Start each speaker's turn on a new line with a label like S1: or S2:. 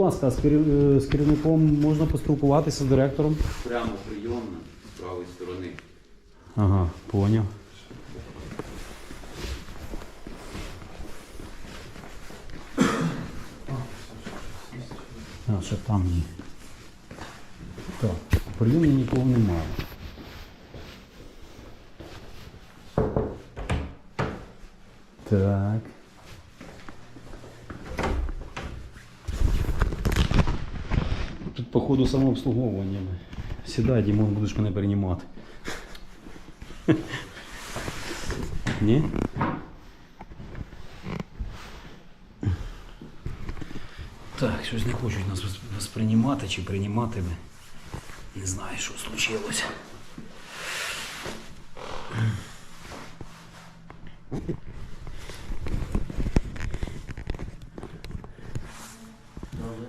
S1: ласка, з керів- е, з керівником можна поспілкуватися з директором?
S2: Прямо прийомна з правої сторони.
S1: Ага, поняв. А, ще там ні. Так, прийомні нікого немає. Так. Тут, походу, самообслуговування. Сідай, Дімон, будеш мене переймати. Ні? Так, щось не хочуть нас вос- восприймати чи приймати. Не знаю, що случилося.